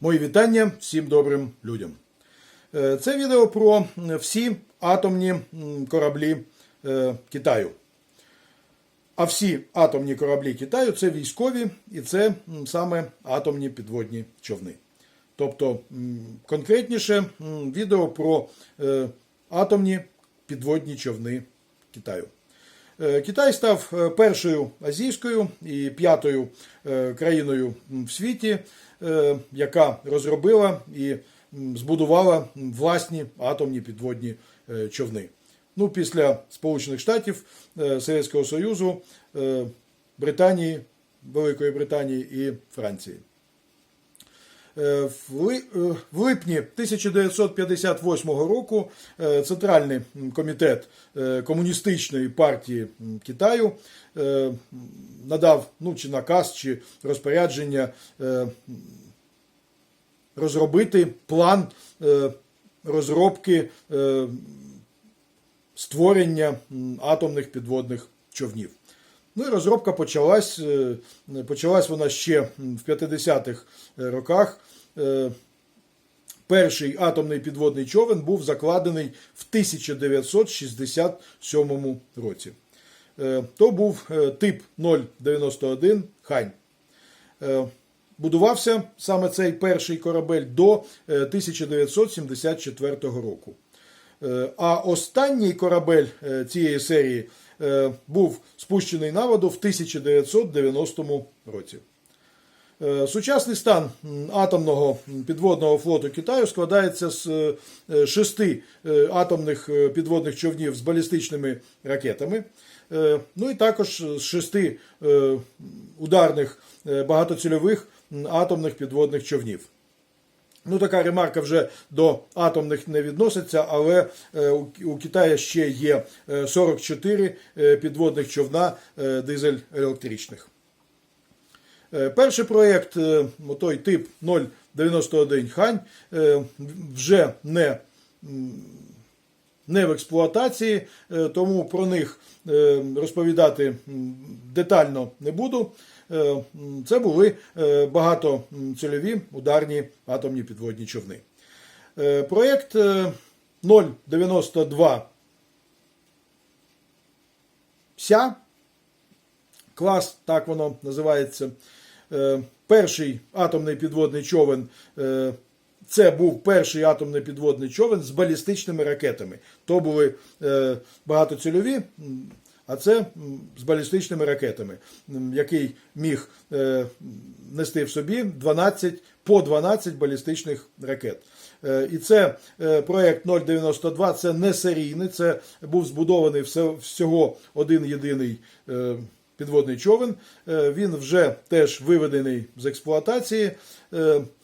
Мої вітання всім добрим людям. Е, Це відео про всі атомні кораблі е, Китаю. А всі атомні кораблі Китаю це військові і це саме атомні підводні човни. Тобто, конкретніше відео про е, атомні підводні човни Китаю. Е, Китай став е, першою азійською і п'ятою е, країною в світі, яка розробила і збудувала власні атомні підводні човни. Ну, після Сполучених Штатів, Совєтського Союзу, Британії, Великої Британії і Франції. Е, е, в липні 1958 року е, Центральний комітет Комуністичної партії Китаю надав ну, чи наказ, чи розпорядження розробити план розробки створення атомних підводних човнів. Ну і розробка почалась, е, почалась вона ще в 50-х роках. Е, Перший атомний підводний човен був закладений в 1967 році. Е, То був тип 091 Хань. Будувався саме цей перший корабель до е, 1974 року. А останній корабель цієї серії був спущений на воду в 1990 році. Е, Сучасний стан атомного підводного флоту Китаю складається з е, шести е, атомних е, підводних човнів з балістичними ракетами, е, ну і також з шести е, ударних е, багатоцільових атомних підводних човнів. Ну, така ремарка вже до атомних не відноситься, але е, у- Китаї ще є е, 44 е, підводних човна е, дизель-електричних. Е, Перший проєкт, е, той тип 091 Хань, е, вже не, не в експлуатації, е, тому про них е, розповідати детально не буду. Е, Це були е, багатоцільові ударні атомні підводні човни. Е, Проєкт е, 092 Ся клас, так воно називається. Перший атомний підводний човен. Це був перший атомний підводний човен з балістичними ракетами. То були багатоцільові, а це з балістичними ракетами, який міг е, нести в собі 12, по 12 балістичних ракет. Е, І це е, проект 092, це не серійний, це був збудований всього один єдиний підводний човен. Він вже теж виведений з експлуатації,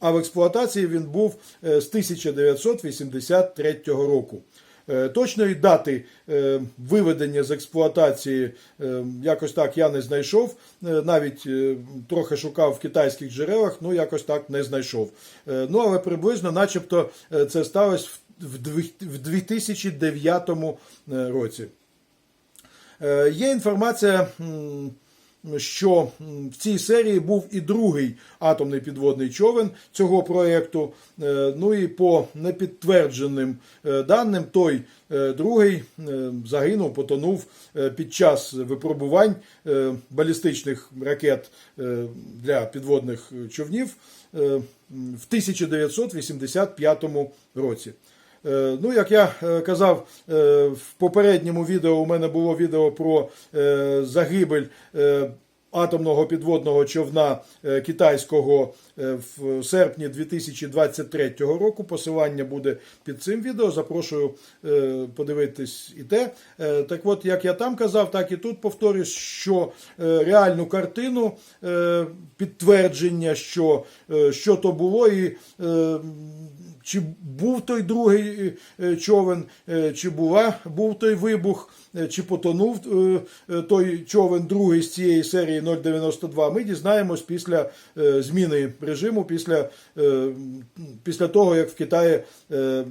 а в експлуатації він був з 1983 року. Е, Точної дати е, виведення з експлуатації е, якось так я не знайшов. Навіть трохи шукав в китайських джерелах, ну якось так не знайшов. Ну але приблизно, начебто, це сталося в- в дві- в 2009 році. Є інформація, що в цій серії був і другий атомний підводний човен цього проєкту. Е, Ну і по непідтвердженим е, даним, той е, другий загинув, потонув під час випробувань балістичних ракет для підводних човнів в 1985 році. Е, Ну, як я е, казав е, в попередньому відео, у мене було відео про загибель атомного підводного човна китайського в серпні 2023 року. Посилання буде під цим відео. Запрошую подивитись і те. Так от, як я там казав, так і тут повторюсь, що реальну картину підтвердження, що, що то було, і чи був той другий е, човен, е, чи була, був той вибух, е, чи потонув е, е, той човен другий з цієї серії 092, ми дізнаємось після е, зміни режиму, після, е, після того, як в Китаї е,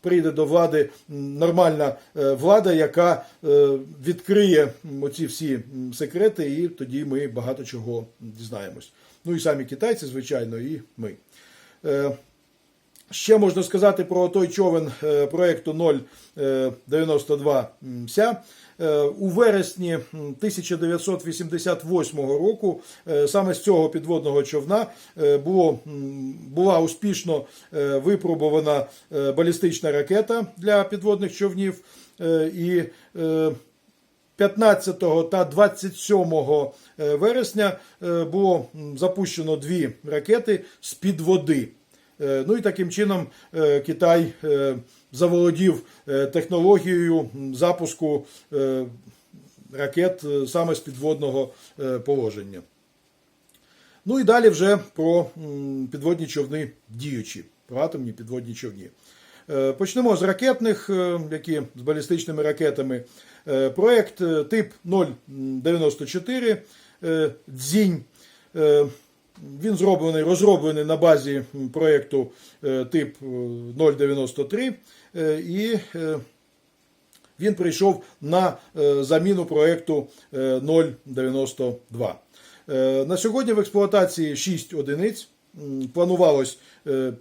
прийде до влади нормальна е, влада, яка е, відкриє м, оці всі секрети, і тоді ми багато чого дізнаємось. Ну і самі китайці, звичайно, і ми. Е, Ще можна сказати про той човен е, проєкту 092 ся. Е, У вересні 1988 року е, саме з цього підводного човна е, було, була успішно е, випробована е, балістична ракета для підводних човнів. Е, І е, 15 та 27 е, вересня е, було запущено дві ракети з-під води. Е, Ну і таким чином е, Китай е, заволодів технологією запуску ракет саме з підводного положення. Ну і далі вже про підводні човни діючі, про атомні підводні човні. Почнемо з ракетних, які з балістичними ракетами. Проєкт тип 094 е, Дзінь. Він зроблений, розроблений на базі проєкту е, тип е, 093 е, і е, він прийшов на заміну проєкту е, 092. Е, На сьогодні в експлуатації 6 одиниць. Планувалось е,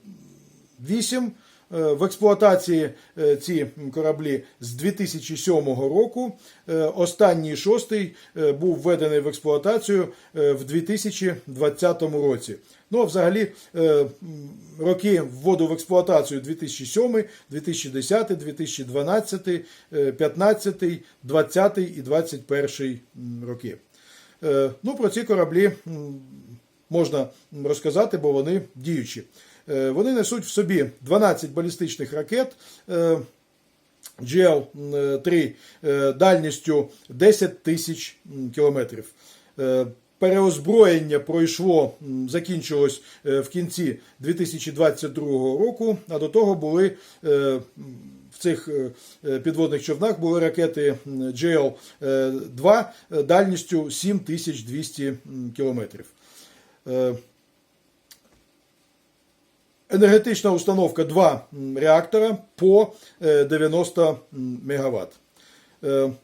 8. Е, В експлуатації е, ці кораблі з 2007 року. Е, Останній шостий був введений в експлуатацію в 2020 році. Ну, а взагалі, роки вводу в експлуатацію 2007, 2010, 2012, 2015, 2020 і 2021 роки. Ну, про ці кораблі можна розказати, бо вони діючі. Е, Вони несуть в собі 12 балістичних ракет. е, GL-3 е, дальністю 10 тисяч кілометрів. Е, Переозброєння пройшло, закінчилось е, в кінці 2022 року, а до того були е, в цих е, е, підводних човнах були ракети м, GL-2 е, дальністю 7200 м, кілометрів. Е, Енергетична установка 2 реактора по е, 90 МВт.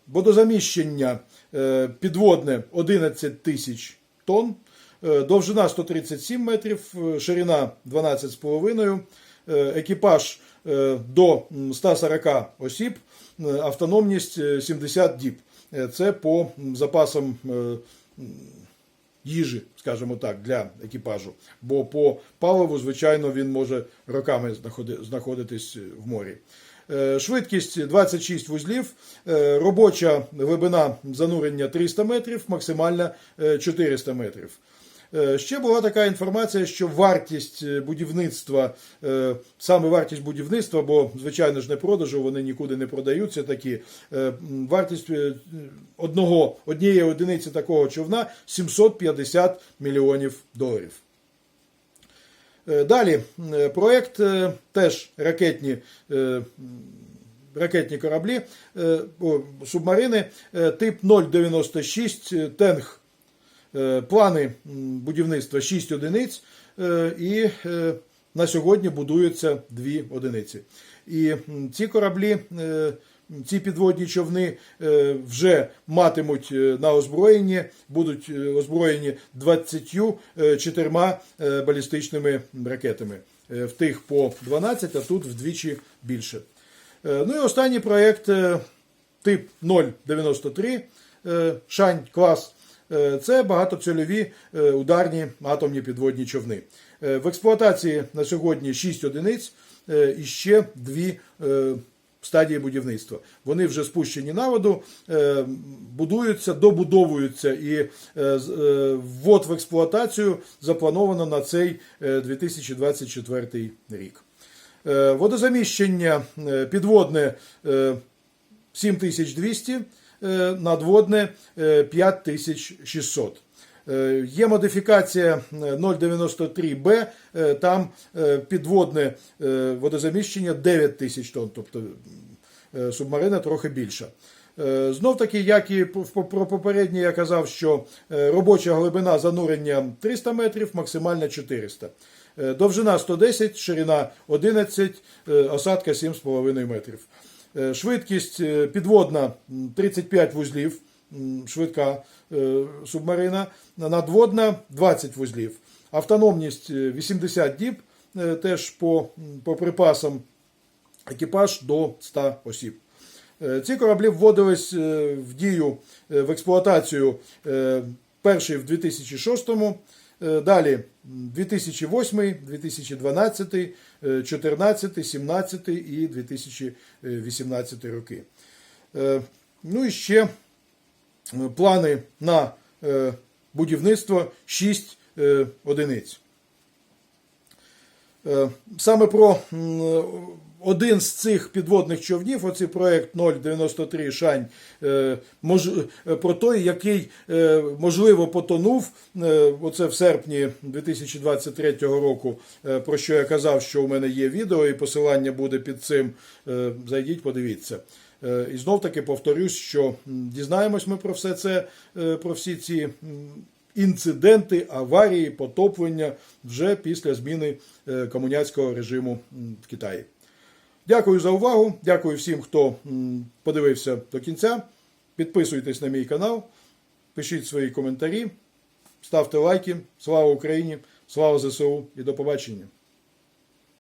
Водозаміщення е, підводне 11 тисяч тонн, е, довжина 137 метрів, е, ширина 12,5, е, екіпаж е, до 140 осіб, е, автономність е, 70 діб. Е, Це по запасам е, їжі, скажімо так, для екіпажу. Бо по паливу, звичайно, він може роками знаходитись в морі. Е, Швидкість 26 вузлів, е, робоча глибина занурення 300 метрів, максимальна е, 400 метрів. Е, Ще була така інформація, що вартість е, будівництва, е, саме вартість будівництва, бо звичайно ж не продажу, вони нікуди не продаються такі. Вартість одного, однієї одиниці такого човна 750 мільйонів доларів. Далі проект теж ракетні. Ракетні кораблі, субмарини, тип 096 е, Тенг. Е, Плани будівництва 6 одиниць, е, і е, на сьогодні будуються 2 одиниці. І ці кораблі, ці підводні човни вже матимуть на озброєнні, будуть озброєні 24 е, балістичними ракетами. В тих по 12, а тут вдвічі більше. Ну і останній проєкт тип 093 е, Шань клас. Е, Це багатоцільові е, ударні атомні підводні човни. Е, В експлуатації на сьогодні 6 одиниць і ще 2 стадії будівництва. Вони вже спущені на воду, будуються, добудовуються і ввод в експлуатацію заплановано на цей е, 2024 рік. Водозаміщення підводне е, 7200, е, надводне е, 5600. Е, Є модифікація е, 093Б, е, там е, підводне е, водозаміщення 9 тисяч тонн, тобто е, субмарина трохи більша. Е, Знов таки, як і про попереднє, я казав, що е, робоча глибина занурення 300 метрів, максимальна 400. Е, Довжина 110, ширина 11, е, осадка 7,5 метрів. Е, Швидкість е, підводна 35 вузлів, швидка е, субмарина, надводна 20 вузлів. Автономність е, 80 діб, теж по, по припасам, екіпаж до 100 осіб. Ці кораблі вводились в дію в експлуатацію перший в 2006-му, е, далі 2008, 2012, е, 2014, 17 і 2018 роки. Е, Ну і ще е, плани на е, будівництво 6 е, одиниць. Е, Саме про один з цих підводних човнів, оцей проект 093 Шань, е, мож, е, про той, який е, можливо потонув, оце в серпні 2023 року, про що я казав, що у мене є відео, і посилання буде під цим. Зайдіть, подивіться. І знов таки повторюсь, що дізнаємось ми про все це, про всі ці інциденти, аварії, потоплення вже після зміни комуняцького режиму в Китаї. Дякую за увагу. Дякую всім, хто подивився до кінця. Підписуйтесь на мій канал, пишіть свої коментарі, ставте лайки. Слава Україні! Слава ЗСУ і до побачення!